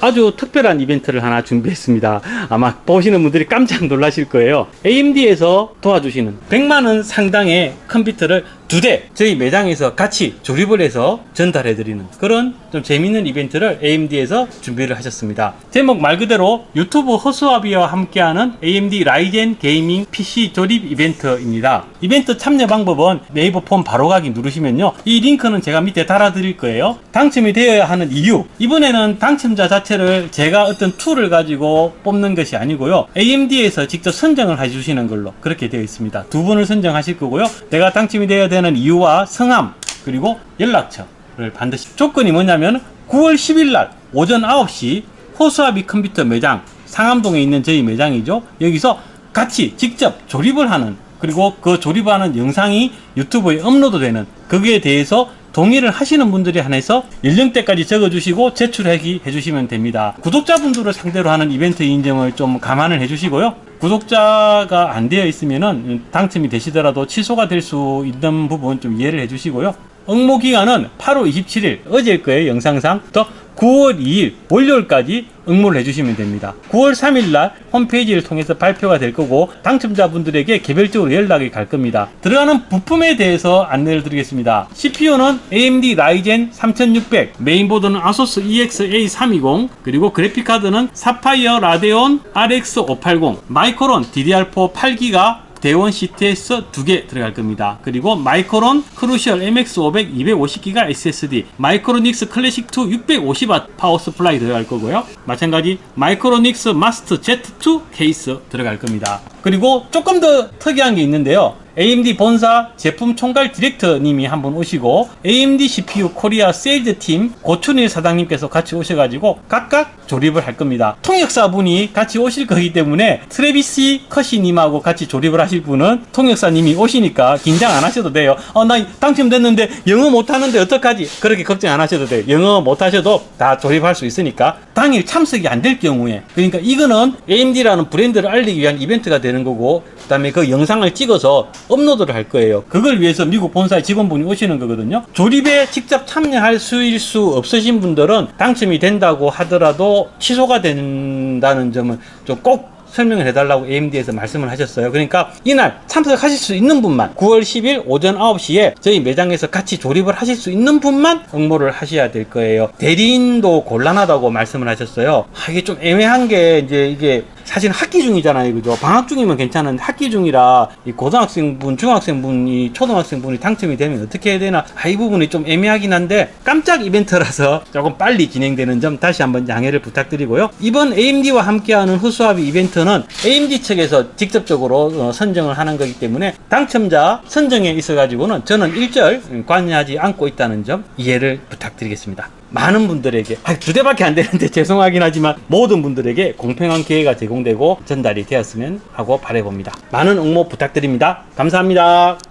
아주 특별한 이벤트를 하나 준비했습니다. 아마 보시는 분들이 깜짝 놀라실 거예요. AMD에서 도와주시는 100만원 상당의 컴퓨터를 두 대 저희 매장에서 같이 조립을 해서 전달해 드리는 그런 좀 재밌는 이벤트를 AMD에서 준비를 하셨습니다. 제목 말 그대로 유튜브 허수아비와 함께하는 AMD 라이젠 게이밍 PC 조립 이벤트입니다. 이벤트 참여 방법은 네이버 폼 바로가기 누르시면요. 이 링크는 제가 밑에 달아 드릴 거예요. 당첨이 되어야 하는 이유. 이번에는 당첨자 자체를 제가 어떤 툴을 가지고 뽑는 것이 아니고요. AMD에서 직접 선정을 해 주시는 걸로 그렇게 되어 있습니다. 두 분을 선정하실 거고요. 내가 당첨이 되어야 되는 이유와 성함 그리고 연락처를 반드시 조건이 뭐냐면 9월 10일 날 오전 9시 호수아비 컴퓨터 매장 상암동에 있는 저희 매장이죠. 여기서 같이 직접 조립을 하는 그리고 그 조립하는 영상이 유튜브에 업로드 되는 거기에 대해서 동의를 하시는 분들이 한해서 연령대까지 적어주시고 제출하기 해주시면 됩니다. 구독자분들을 상대로 하는 이벤트 인증을 좀 감안을 해주시고요. 구독자가 안 되어 있으면은 당첨이 되시더라도 취소가 될 수 있는 부분 좀 이해를 해주시고요. 응모 기간은 8월 27일 어제일 거예요 영상상 부터 9월 2일 월요일까지 응모를 해주시면 됩니다. 9월 3일 날 홈페이지를 통해서 발표가 될 거고 당첨자분들에게 개별적으로 연락이 갈 겁니다. 들어가는 부품에 대해서 안내를 드리겠습니다. CPU는 AMD 라이젠 3600, 메인보드는 아소스 EX-A320, 그리고 그래픽카드는 사파이어 라데온 RX 580, 마이크론 DDR4 8기가 대원 CTS 두 개 들어갈 겁니다. 그리고 마이크론 크루셜 MX500 250기가 SSD, 마이크로닉스 클래식 2 650W 파워 스플라이 들어갈 거고요. 마찬가지 마이크로닉스 마스터 Z2 케이스 들어갈 겁니다. 그리고 조금 더 특이한 게 있는데요. AMD 본사 제품 총괄 디렉터님이 한 분 오시고 AMD CPU 코리아 세일즈 팀 고춘일 사장님께서 같이 오셔가지고 각각 조립을 할 겁니다. 통역사분이 같이 오실 거기 때문에 트레비시 커시님하고 같이 조립을 하실 분은 통역사님이 오시니까 긴장 안 하셔도 돼요. 어, 나 당첨됐는데 영어 못하는데 어떡하지? 그렇게 걱정 안 하셔도 돼요. 영어 못하셔도 다 조립할 수 있으니까 당일 참석이 안 될 경우에 그러니까 이거는 AMD라는 브랜드를 알리기 위한 이벤트가 되는 거고 그 다음에 그 영상을 찍어서 업로드를 할 거예요. 그걸 위해서 미국 본사의 직원분이 오시는 거거든요. 조립에 직접 참여할 수일 수 없으신 분들은 당첨이 된다고 하더라도 취소가 된다는 점은 좀꼭 설명을 해달라고 AMD에서 말씀을 하셨어요. 그러니까 이날 참석하실 수 있는 분만 9월 10일 오전 9시에 저희 매장에서 같이 조립을 하실 수 있는 분만 응모를 하셔야 될 거예요. 대리인도 곤란하다고 말씀을 하셨어요. 아, 이게 좀 애매한 게 이제 이게 사실 학기 중이잖아요. 그죠? 방학 중이면 괜찮은데 학기 중이라 이 고등학생분, 중학생분이 초등학생분이 당첨이 되면 어떻게 해야 되나? 아, 이 부분이 좀 애매하긴 한데 깜짝 이벤트라서 조금 빨리 진행되는 점 다시 한번 양해를 부탁드리고요. 이번 AMD와 함께하는 후수합의 이벤트는 AMD 측에서 직접적으로 어, 선정을 하는 거기 때문에 당첨자 선정에 있어 가지고는 저는 일절 관여하지 않고 있다는 점 이해를 부탁드리겠습니다. 많은 분들에게 아, 두 대밖에 안 되는데 죄송하긴 하지만 모든 분들에게 공평한 기회가 제공되고 전달이 되었으면 하고 바라봅니다. 많은 응모 부탁드립니다. 감사합니다.